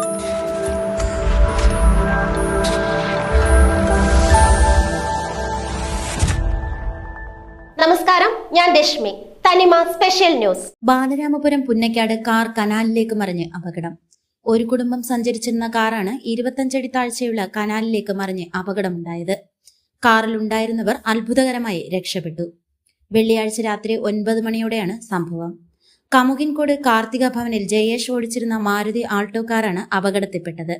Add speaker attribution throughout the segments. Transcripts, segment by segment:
Speaker 1: നമസ്കാരം ഞാൻ Reshmi. Thanima special news.
Speaker 2: Balaramapuram Punnakkad car കനാലിലേക്ക് മറിഞ്ഞ് അപകടം. ഒരു കുടുംബം സഞ്ചരിച്ചിരുന്ന കാറാണ് ഇരുപത്തഞ്ചടി താഴ്ചയുള്ള കനാലിലേക്ക് മറിഞ്ഞ് അപകടമുണ്ടായത്. കാറിലുണ്ടായിരുന്നവർ അത്ഭുതകരമായി രക്ഷപ്പെട്ടു. വെള്ളിയാഴ്ച രാത്രി ഒൻപത് മണിയോടെയാണ് സംഭവം. കമുകിൻകോട് കാർത്തിക ഭവനിൽ ജയേഷ് ഓടിച്ചിരുന്ന മാരുതി ആൾട്ടോ കാറാണ് അപകടത്തിൽപ്പെട്ടത്.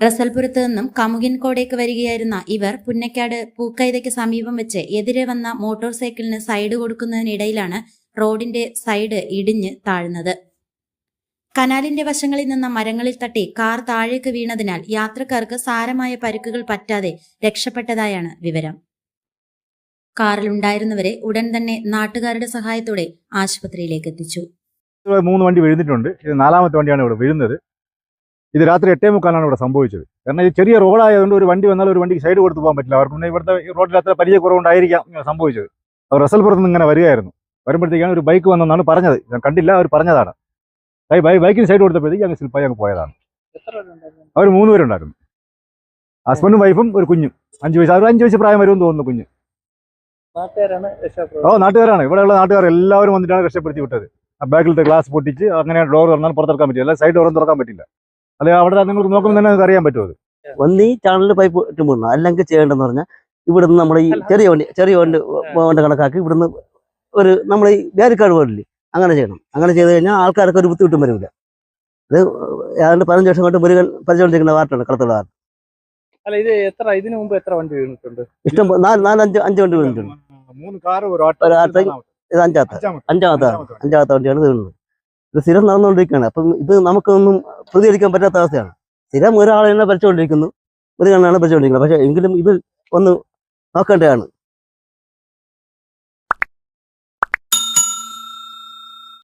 Speaker 2: റസൽപുരത്ത് നിന്നും കമുകിൻകോടേക്ക് വരികയായിരുന്ന ഇവർ പുന്നക്കാട് പൂക്കൈതയ്ക്ക് സമീപം വെച്ച് എതിരെ വന്ന മോട്ടോർ സൈക്കിളിന് സൈഡ് കൊടുക്കുന്നതിനിടയിലാണ് റോഡിന്റെ സൈഡ് ഇടിഞ്ഞ് താഴ്ന്നത്. കനാലിന്റെ വശങ്ങളിൽ നിന്ന മരങ്ങളിൽ തട്ടി കാർ താഴേക്ക് വീണതിനാൽ യാത്രക്കാർക്ക് സാരമായ പരിക്കുകൾ പറ്റാതെ രക്ഷപ്പെട്ടതായാണ് വിവരം. കാറിലുണ്ടായിരുന്നവരെ ഉടൻ തന്നെ നാട്ടുകാരുടെ സഹായത്തോടെ ആശുപത്രിയിലേക്ക് എത്തിച്ചു.
Speaker 3: മൂന്ന് വണ്ടി വീഴുന്നിട്ടുണ്ട്. ഇത് നാലാമത്തെ വണ്ടിയാണ് ഇവിടെ വീഴുന്നത്. ഇത് രാത്രി എട്ടേ മുക്കാലാണ് ഇവിടെ സംഭവിച്ചത്. കാരണം ഇത് ചെറിയ റോഡായതുകൊണ്ട് ഒരു വണ്ടി വന്നാൽ ഒരു വണ്ടിക്ക് സൈഡ് കൊടുത്ത് പോകാൻ പറ്റില്ല. അവർക്ക് പിന്നെ ഇവിടുത്തെ റോഡിൽ അത്ര പരിചയക്കുറവുണ്ടായിരിക്കാം കുറവുണ്ടായിരിക്കാം സംഭവിച്ചത്. അവർ റസൽപുറത്ത് നിന്ന് ഇങ്ങനെ വരികയായിരുന്നു. വരുമ്പോഴത്തേക്കാണ് ഒരു ബൈക്ക് വന്നെന്നാണ് പറഞ്ഞത്. ഞാൻ കണ്ടില്ല അവർ പറഞ്ഞതാണ്. ബൈക്കിന് സൈഡ് കൊടുത്തപ്പോഴത്തേക്ക് അങ്ങ് സ്ലിപ്പായി അങ്ങ് പോയതാണ്. അവർ മൂന്ന് പേരുണ്ടായിരുന്നു. ഹസ്ബൻഡും വൈഫും ഒരു കുഞ്ഞും. അഞ്ച് വയസ്സ് അവർ അഞ്ച് വയസ്സ് പ്രായം വരുമെന്ന് തോന്നുന്നു കുഞ്ഞ്. ഓ നാട്ടുകാരാണ്. ഇവിടെയുള്ള നാട്ടുകാർ എല്ലാവരും വന്നിട്ടാണ് രക്ഷപ്പെടുത്തി വിട്ടത് ആ ബാക്കിലത്തെ ഗ്ലാസ് പൊട്ടിച്ച് അങ്ങനെ ഡോർ തുറന്നാൽ പുറത്തിറക്കാൻ പറ്റില്ല. അല്ലെങ്കിൽ സൈഡ് ഡോറും തുറക്കാൻ പറ്റില്ല. അല്ലെ അവിടെ നിങ്ങൾ നോക്കുമ്പോൾ തന്നെ അറിയാൻ പറ്റുമോ അത്.
Speaker 4: ഒന്ന് ഈ ചാനലിൽ പൈപ്പ് ഇട്ട് മുടണം അല്ലെങ്കിൽ ചെയ്യേണ്ടതെന്ന് പറഞ്ഞാൽ ഇവിടുന്ന് നമ്മുടെ ഈ ചെറിയ വണ്ടി ചെറിയ വണ്ടി വണ്ടി കണക്കാക്കി ഇവിടുന്ന് ഒരു നമ്മൾ ഈ ബാരിക്കാട് പോലില്ലേ? അങ്ങനെ ചെയ്യണം. അങ്ങനെ ചെയ്ത് കഴിഞ്ഞാൽ ആൾക്കാർക്ക് ഒരു ബുദ്ധിമുട്ടും വരില്ല. അത് ഏതാണ്ട് പതിനഞ്ച് വർഷം കൊണ്ട് മുരുകൻ പരിചോണ്ടിരിക്കുന്ന വാർട്ടാണ് കളത്തുള്ള വാർത്ത
Speaker 5: അല്ല ഇത് എത്ര ഇതിനു മുമ്പ് എത്ര വണ്ടി വീണിട്ടുണ്ട്?
Speaker 4: ഇഷ്ടം നാല് നാല് അഞ്ച് അഞ്ച് വണ്ടി വീണിട്ടുണ്ട്.
Speaker 3: മൂന്ന് കാറ് ഒരു
Speaker 4: ഒരു ആട്ടോയും ഇത്
Speaker 3: അഞ്ചാമത്തെ.
Speaker 4: അഞ്ചാമത്തെ. അഞ്ചാമത്തെ. വണ്ടിയാണ് തീർന്നത് ഇത് സ്ഥിരം നടന്നുകൊണ്ടിരിക്കുകയാണ്. അപ്പം ഇത് നമുക്കൊന്നും പ്രതികരിക്കാൻ പറ്റാത്ത അവസ്ഥയാണ്. സ്ഥിരം ഒരാളെ തന്നെ ഭരിച്ചുകൊണ്ടിരിക്കുന്നു. ഒരു കണ്ണാണ് ഭരിച്ചുകൊണ്ടിരിക്കുന്നത്. പക്ഷേ എങ്കിലും ഇത് ഒന്ന് നോക്കേണ്ടതാണ്.